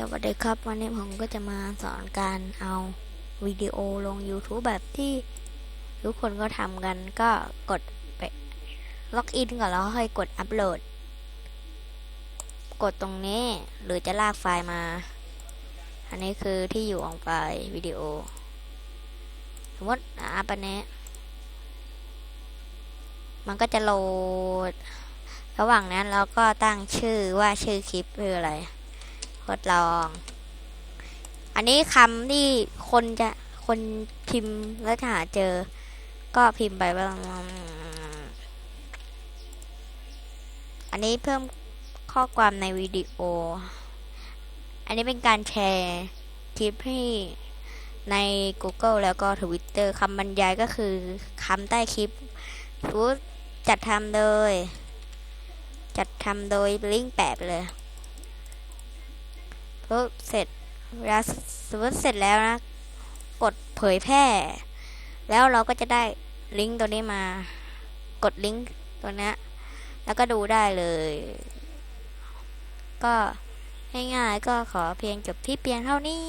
สวัสดีครับ วันนี้ผมก็จะมาสอนการเอาวิดีโอลง YouTube แบบที่ทุกคนก็ทำกันก็กดไปล็อกอินก่อนแล้วค่อยกดอัปโหลด กดตรงนี้หรือจะลากไฟล์มา อันนี้คือที่อยู่ของไฟล์วิดีโอ สมมติอัพอันนี้ มันก็จะโหลด ระหว่างนั้นเราก็ตั้งชื่อว่าชื่อคลิปคืออะไร ทดลอง อันนี้คำที่คนจะคนพิมพ์แล้วหาเจอ ก็พิมพ์ไปว่าอันนี้เพิ่มข้อความในวิดีโอ อันนี้เป็นการแชร์คลิปให้ใน Google แล้วก็ Twitter คำบรรยายก็คือคำใต้คลิปรูทจัดทำโดย จัดทำโดยลิงก์แปะไปเลย ปุ๊บเสร็จเวลาสมมติเสร็จแล้วนะ กดเผยแพร่ แล้วเราก็จะได้ลิงก์ตัวนี้มา กดลิงก์ตัวนี้แล้วก็ดูได้เลย ก็ง่ายๆก็ขอเพียงจบที่เพียงเท่านี้